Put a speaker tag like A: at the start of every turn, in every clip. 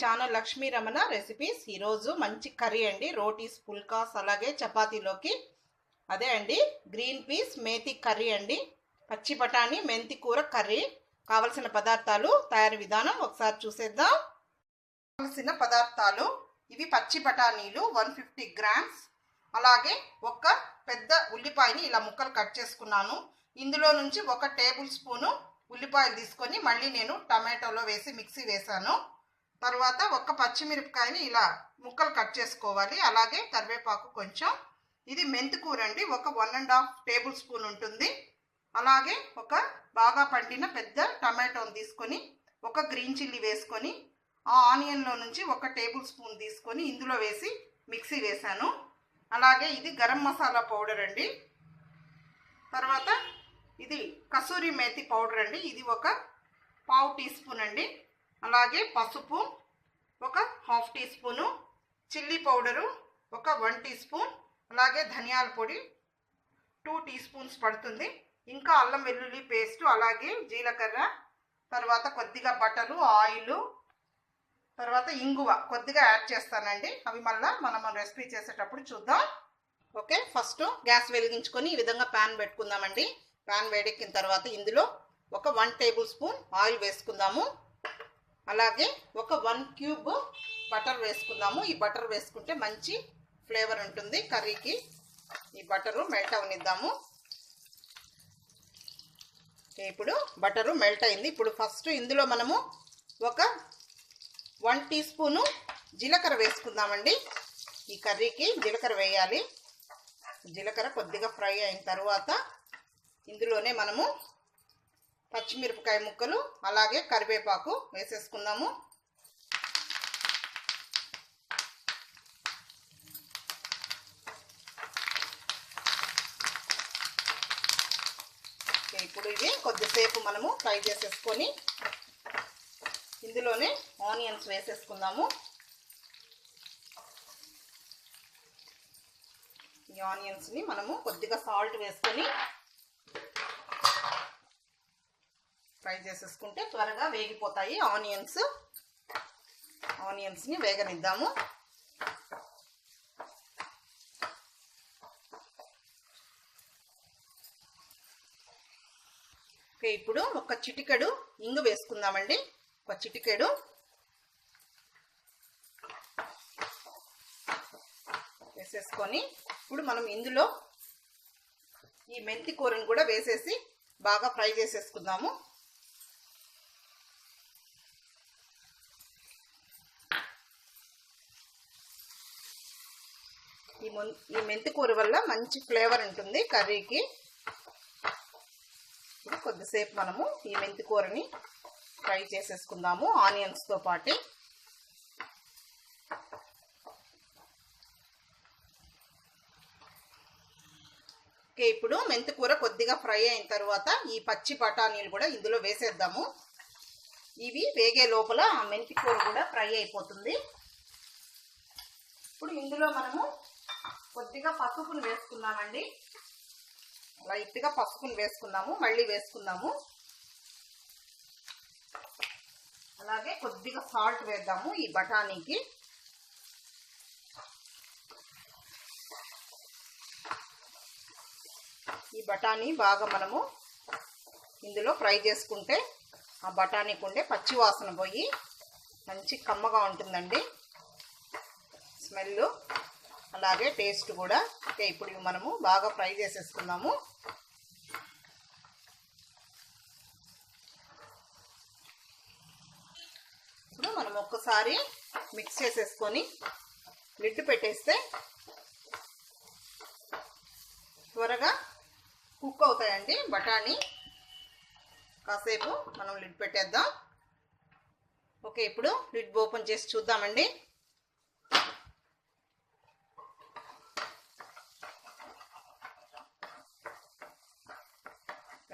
A: Channel Lakshmi Ramana recipes ఈరోజు మంచి curry అండి. రోటీస్ పుల్కాస్ అలాగే చపాతీలోకి. అదే అండి గ్రీన్ పీస్ మేతి కర్రీ అండి. పచ్చి బఠానీ మెంతి కూర కర్రీ. కావలసిన పదార్థాలు తయారీ విధానం ఒకసారి చూసేద్దాం. కావలసిన పదార్థాలు ఇవి పచ్చి బఠానీలు వన్ ఫిఫ్టీ గ్రామ్స్. అలాగే ఒక పెద్ద ఉల్లిపాయని ఇలా ముక్కలు కట్ చేసుకున్నాను. ఇందులో నుంచి ఒక టేబుల్ స్పూను ఉల్లిపాయలు తీసుకొని మళ్ళీ నేను టమాటోలో వేసి మిక్సీ వేసాను తర్వాత ఒక పచ్చిమిరపకాయని ఇలా ముక్కలు కట్ చేసుకోవాలి. అలాగే కరివేపాకు కొంచెం. ఇది మెంతికూర అండి ఒక one and half tablespoon ఉంటుంది. అలాగే ఒక బాగా పండిన పెద్ద టమాటోని తీసుకొని ఒక గ్రీన్ చిల్లీ వేసుకొని ఆ ఆనియన్లో నుంచి ఒక టేబుల్ స్పూన్ తీసుకొని ఇందులో వేసి మిక్సీ వేశాను. అలాగే ఇది గరం మసాలా పౌడర్ అండి. తర్వాత ఇది కసూరి మేతి పౌడర్ అండి. ఇది ఒక పావు టీ స్పూన్ అండి. అలాగే పసుపు ఒక half teaspoon chilli powder ఒక వన్ టీ స్పూన్ అలాగే ధనియాల పొడి టూ టీ స్పూన్స్ పడుతుంది. ఇంకా అల్లం వెల్లుల్లి పేస్ట్ అలాగే జీలకర్ర తర్వాత కొద్దిగా బటరు ఆయిల్ తర్వాత ఇంగువ కొద్దిగా యాడ్ చేస్తానండి. అవి మళ్ళీ మనం రెసిపీ చేసేటప్పుడు చూద్దాం. ఓకే ఫస్ట్ గ్యాస్ వెలిగించుకొని ఈ విధంగా ప్యాన్ పెట్టుకుందామండి. ప్యాన్ వేడెక్కిన తర్వాత ఇందులో ఒక వన్ టేబుల్ స్పూన్ ఆయిల్ వేసుకుందాము. అలాగే ఒక వన్ క్యూబ్ బటర్ వేసుకుందాము. ఈ బటర్ వేసుకుంటే మంచి ఫ్లేవర్ ఉంటుంది. కర్రీకి ఈ బటరు మెల్ట్ అవనిద్దాము. ఇప్పుడు బటరు మెల్ట్ అయింది. ఇప్పుడు ఫస్ట్ ఇందులో మనము ఒక వన్ టీ స్పూను జీలకర్ర వేసుకుందామండి. ఈ కర్రీకి జీలకర్ర వేయాలి. జీలకర్ర కొద్దిగా ఫ్రై అయిన తర్వాత ఇందులోనే మనము పచ్చిమిరపకాయ ముక్కలు అలాగే కరివేపాకు వేసేసుకుందాము. ఇప్పుడు ఇవి కొద్దిసేపు మనము ఫ్రై చేసేసుకొని ఇందులోనే ఆనియన్స్ వేసేసుకుందాము. ఈ ఆనియన్స్ని మనము కొద్దిగా సాల్ట్ వేసుకొని ఫ్రై చేసేసుకుంటే త్వరగా వేగిపోతాయి ఆనియన్స్. ఆనియన్స్ని వేగనిద్దాము. ఓకే ఇప్పుడు ఒక చిటికెడు ఇంగు వేసుకుందామండి. ఒక చిటికెడు. వేసేసుకొని ఇప్పుడు మనం ఇందులో ఈ మెంతి కూరని కూడా వేసేసి బాగా ఫ్రై చేసేసుకుందాము. ఈ ఈ మెంతి కూర వల్ల మంచి ఫ్లేవర్ ఉంటుంది కర్రీకి. ఇప్పుడు కొద్దిసేపు మనము ఈ మెంతి కూరని ఫ్రై చేసేసుకుందాము ఆనియన్స్తో పాటు. ఓకే ఇప్పుడు మెంతి కూర కొద్దిగా ఫ్రై అయిన తర్వాత ఈ పచ్చి బఠానీలు కూడా ఇందులో వేసేద్దాము. ఇవి వేగే లోపల ఆ మెంతి కూర కూడా ఫ్రై అయిపోతుంది. ఇప్పుడు ఇందులో మనము కొద్దిగా పసుపును వేసుకున్నామండి లైట్గా పసుపును వేసుకున్నాము మళ్ళీ వేసుకున్నాము. అలాగే కొద్దిగా సాల్ట్ వేద్దాము ఈ బఠానీకి. ఈ బఠానీ బాగా మనము ఇందులో ఫ్రై చేసుకుంటే ఆ బఠానీకి ఉండే పచ్చి వాసన పోయి మంచి కమ్మగా ఉంటుందండి. స్మెల్ అలాగే టేస్ట్ కూడా. ఓకే ఇప్పుడు మనము బాగా ఫ్రై చేసేసుకుందాము ఇప్పుడు మనం ఒక్కసారి మిక్స్ చేసేసుకొని లిడ్ పెట్టేస్తే త్వరగా కుక్ అవుతాయండి బఠానీ. కాసేపు మనం లిడ్ పెట్టేద్దాం. ఓకే ఇప్పుడు లిడ్ ఓపెన్ చేసి చూద్దామండి.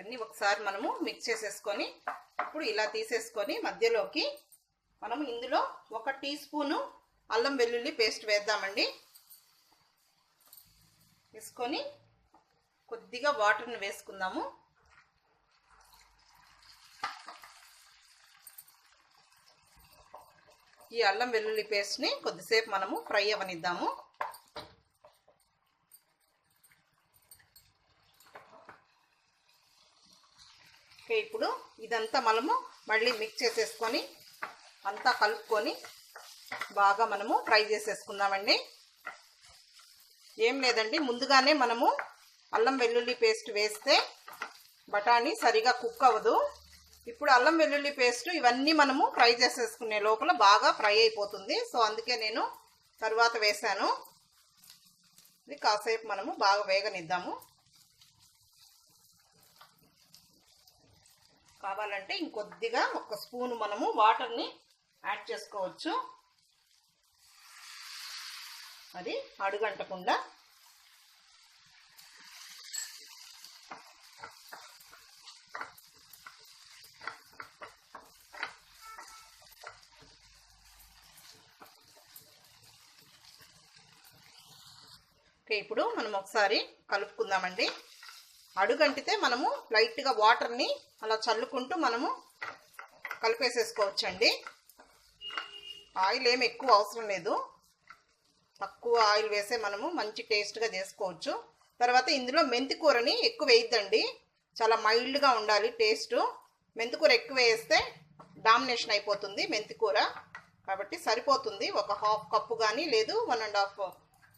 A: ఇవన్నీ ఒకసారి మనము మిక్స్ చేసేసుకొని ఇప్పుడు ఇలా తీసేసుకొని మధ్యలోకి మనం ఇందులో ఒక టీ స్పూను అల్లం వెల్లుల్లి పేస్ట్ వేద్దామండి. వేసుకొని కొద్దిగా వాటర్ని వేసుకుందాము. ఈ అల్లం వెల్లుల్లి పేస్ట్ని కొద్దిసేపు మనము ఫ్రై అవనిద్దాము ఓకే ఇప్పుడు ఇదంతా మనము మళ్ళీ మిక్స్ చేసేసుకొని అంతా కలుపుకొని బాగా మనము ఫ్రై చేసేసుకుందామండి. ఏం లేదండి ముందుగానే మనము అల్లం వెల్లుల్లి పేస్ట్ వేస్తే బఠానీ సరిగా కుక్ అవ్వదు. ఇప్పుడు అల్లం వెల్లుల్లి పేస్ట్ ఇవన్నీ మనము ఫ్రై చేసేసుకునే లోపల బాగా ఫ్రై అయిపోతుంది. సో అందుకే నేను తర్వాత వేసాను ఇది కాసేపు మనము బాగా వేగనిద్దాము. కావాలంటే ఇంకొద్దిగా ఒక స్పూన్ మనము వాటర్ని యాడ్ చేసుకోవచ్చు. అది అడుగంటకుండా. ఓకే ఇప్పుడు మనం ఒకసారి కలుపుకుందామండి. అడుగంటితే మనము లైట్గా వాటర్ని అలా చల్లుకుంటూ మనము కలిపేసేసుకోవచ్చండి. ఆయిల్ ఏమి ఎక్కువ అవసరం లేదు. తక్కువ ఆయిల్ వేసే మనము మంచి టేస్ట్గా చేసుకోవచ్చు. తర్వాత ఇందులో మెంతి కూరని ఎక్కువ వేయద్దండి. చాలా మైల్డ్గా ఉండాలి టేస్ట్. మెంతి కూర ఎక్కువ వేస్తే డామినేషన్ అయిపోతుంది మెంతికూర. కాబట్టి సరిపోతుంది. ఒక హాఫ్ కప్పు కానీ లేదు one and half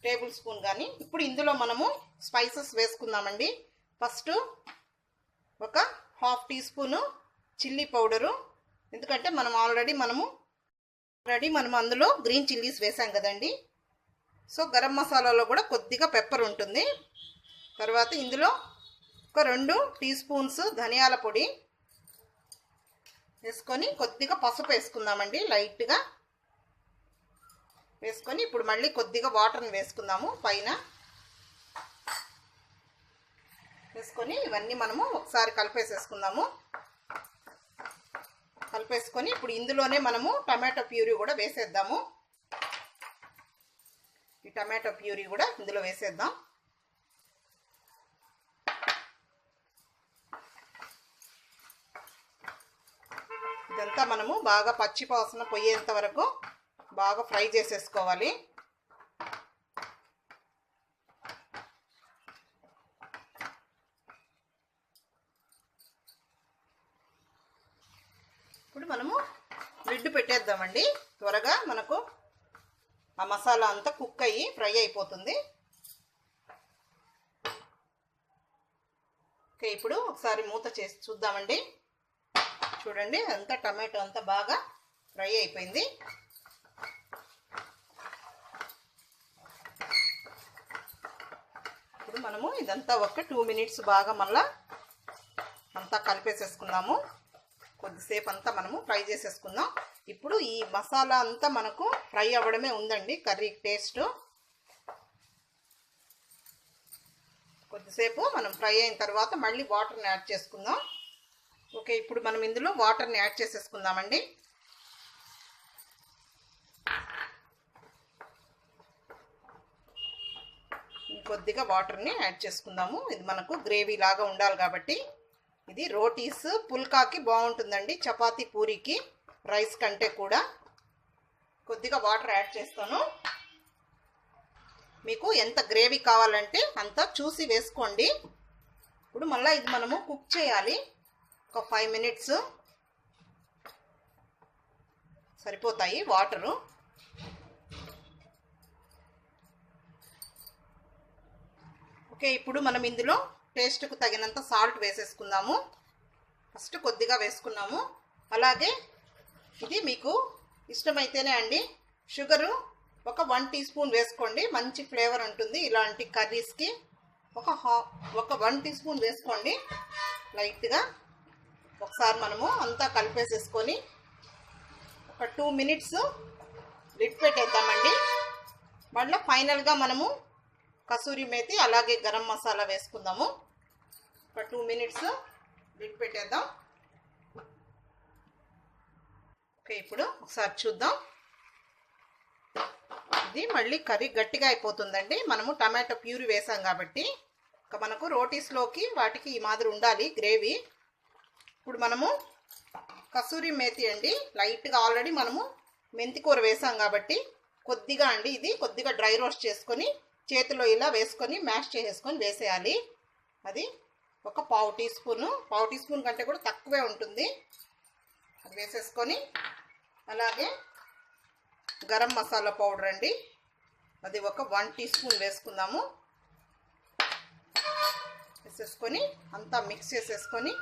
A: tablespoon కానీ ఇప్పుడు ఇందులో మనము స్పైసెస్ వేసుకుందామండి. ఫస్ట్ ఒక half teaspoon chilli powder. ఎందుకంటే మనం ఆల్రెడీ మనము ఆల్రెడీ మనం అందులో గ్రీన్ చిల్లీస్ వేసాం కదండి. సో గరం మసాలాలో కూడా కొద్దిగా పెప్పర్ ఉంటుంది. తర్వాత ఇందులో ఒక రెండు టీ స్పూన్స్ ధనియాల పొడి వేసుకొని కొద్దిగా పసుపు వేసుకుందామండి లైట్గా. వేసుకొని ఇప్పుడు మళ్ళీ కొద్దిగా వాటర్ని వేసుకుందాము పైన. వేసుకొని ఇవన్నీ మనము ఒకసారి కలిపేసేసుకుందాము. కలిపేసుకొని ఇప్పుడు ఇందులోనే మనము టమాటో ప్యూరీ కూడా వేసేద్దాము. ఈ టమాటో ప్యూరీ కూడా ఇందులో వేసేద్దాం. ఇదంతా మనము బాగా పచ్చి వాసన పోయేంత వరకు బాగా ఫ్రై చేసేసుకోవాలి. మనము లిడ్ పెట్టేద్దామండి. త్వరగా మనకు ఆ మసాలా అంతా కుక్ అయ్యి ఫ్రై అయిపోతుంది. ఓకే ఇప్పుడు ఒకసారి మూత చేసి చూద్దామండి. చూడండి అంతా టమాటో అంతా బాగా ఫ్రై అయిపోయింది. ఇప్పుడు మనము ఇదంతా ఒక టూ మినిట్స్ బాగా మళ్ళా అంతా కలిపేసేసుకుందాము. కొద్దిసేపు అంతా మనము ఫ్రై చేసేసుకుందాం. ఇప్పుడు ఈ మసాలా అంతా మనకు ఫ్రై అవ్వడమే ఉందండి కర్రీ టేస్ట్. కొద్దిసేపు మనం ఫ్రై అయిన తర్వాత మళ్ళీ వాటర్ని యాడ్ చేసుకుందాం. ఓకే ఇప్పుడు మనం ఇందులో వాటర్ని యాడ్ చేసేసుకుందామండి. కొద్దిగా వాటర్ని యాడ్ చేసుకుందాము. ఇది మనకు గ్రేవీ లాగా ఉండాలి కాబట్టి. ఇది రోటీస్ పుల్కాకి బాగుంటుందండి. చపాతి పూరికి రైస్ కంటే కూడా. కొద్దిగా వాటర్ యాడ్ చేస్తాను. మీకు ఎంత గ్రేవీ కావాలంటే అంత చూసి వేసుకోండి. ఇప్పుడు మళ్ళీ ఇది మనము కుక్ చేయాలి. ఒక ఫైవ్ మినిట్స్. సరిపోతాయి వాటరు. ఓకే ఇప్పుడు మనం ఇందులో టేస్ట్కు తగినంత సాల్ట్ వేసేసుకుందాము. ఫస్ట్ కొద్దిగా వేసుకున్నాము. అలాగే ఇది మీకు ఇష్టమైతేనే అండి. షుగరు ఒక వన్ టీ స్పూన్ వేసుకోండి. మంచి ఫ్లేవర్ ఉంటుంది ఇలాంటి కర్రీస్కి. ఒక హా ఒక వన్ టీ స్పూన్ వేసుకోండి. లైట్గా ఒకసారి మనము అంతా కలిపేసేసుకొని ఒక టూ మినిట్స్ లిడ్ పెట్టేద్దామండి మళ్ళీ ఫైనల్గా మనము కసూరి మేతి అలాగే గరం మసాలా వేసుకుందాము. ఒక టూ మినిట్స్ లిడ్ పెట్టేద్దాం. ఓకే ఇప్పుడు ఒకసారి చూద్దాం. ఇది మళ్ళీ కర్రీ గట్టిగా అయిపోతుందండి. మనము టమాటో ప్యూరి వేసాం కాబట్టి ఇక మనకు రోటీస్లోకి వాటికి ఈ మాదిరి ఉండాలి గ్రేవీ. ఇప్పుడు మనము కసూరి మేతి అండి లైట్గా ఆల్రెడీ మనము మెంతికూర వేసాం కాబట్టి కొద్దిగా అండి ఇది కొద్దిగా డ్రై రోస్ట్ చేసుకొని చేతిలో ఇలా వేసుకొని మ్యాష్ చేసేసుకొని వేసేయాలి. అది ఒక పావు టీ స్పూను. పావు టీ స్పూన్ కంటే కూడా తక్కువే ఉంటుంది. అది వేసేసుకొని అలాగే గరం మసాలా పౌడర్ అండి. అది ఒక వన్ టీ స్పూన్ వేసుకుందాము. వేసేసుకొని అంతా మిక్స్ చేసేసుకొని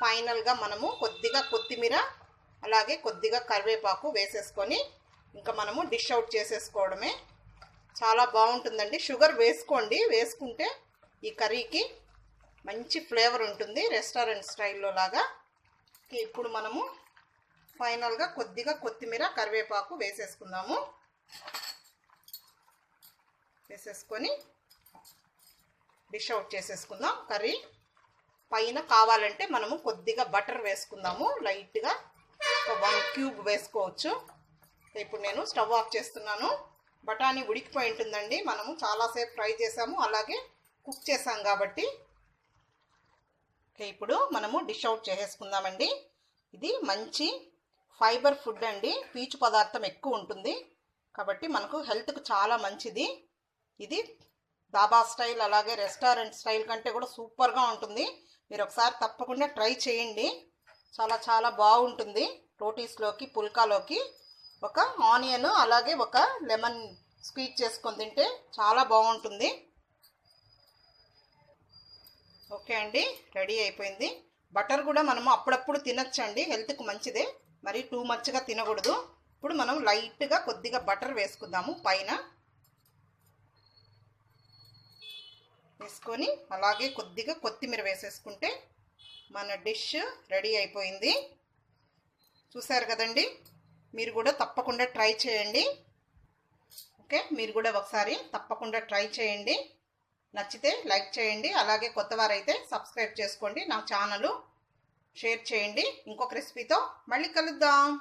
A: ఫైనల్గా మనము కొద్దిగా కొత్తిమీర అలాగే కొద్దిగా కరివేపాకు వేసేసుకొని ఇంకా మనము డిష్ అవుట్ చేసేసుకోవడమే. చాలా బాగుంటుందండి. షుగర్ వేసుకోండి. వేసుకుంటే ఈ కర్రీకి మంచి ఫ్లేవర్ ఉంటుంది. రెస్టారెంట్ స్టైల్లో లాగా. ఇప్పుడు మనము ఫైనల్గా కొద్దిగా కొత్తిమీర కరివేపాకు వేసేసుకుందాము. వేసేసుకొని డిష్ అవుట్ చేసేసుకుందాం కర్రీ. పైన కావాలంటే మనము కొద్దిగా బటర్ వేసుకుందాము. లైట్గా ఒక వన్ క్యూబ్ వేసుకోవచ్చు. ఇప్పుడు నేను స్టవ్ ఆఫ్ చేస్తున్నాను. బఠానీ ఉడికిపోయి ఉంటుందండి. మనము చాలాసేపు ఫ్రై చేసాము. అలాగే కుక్ చేసాం కాబట్టి. ఇప్పుడు మనము డిష్ అవుట్ చేసేసుకుందామండి. ఇది మంచి ఫైబర్ ఫుడ్ అండి. పీచు పదార్థం ఎక్కువ ఉంటుంది. కాబట్టి మనకు హెల్త్కు చాలా మంచిది. ఇది దాబా స్టైల్ అలాగే రెస్టారెంట్ స్టైల్ కంటే కూడా సూపర్గా ఉంటుంది. మీరు ఒకసారి తప్పకుండా ట్రై చేయండి. చాలా చాలా బాగుంటుంది రోటీస్లోకి పుల్కాలోకి. ఒక ఆనియన్ అలాగే ఒక లెమన్ స్క్వీజ్ చేసుకొని తింటే చాలా బాగుంటుంది. ఓకే అండి రెడీ అయిపోయింది. బటర్ కూడా మనము అప్పుడప్పుడు తినచ్చండి హెల్త్కి మంచిదే. మరి టూ మచ్గా తినకూడదు. ఇప్పుడు మనం లైట్గా కొద్దిగా బటర్ వేసుకుందాము పైన. వేసుకొని అలాగే కొద్దిగా కొత్తిమీర వేసేసుకుంటే మన డిష్ రెడీ అయిపోయింది. చూసారు కదండి? మీరు కూడా తప్పకుండా ట్రై చేయండి. ఓకే? మీరు కూడా ఒకసారి తప్పకుండా ట్రై చేయండి. నచ్చితే లైక్ చేయండి. అలాగే కొత్తవారైతే సబ్స్క్రైబ్ చేసుకోండి. నా ఛానల్ షేర్ చేయండి. ఇంకొక రెసిపీతో మళ్ళీ కలుద్దాం.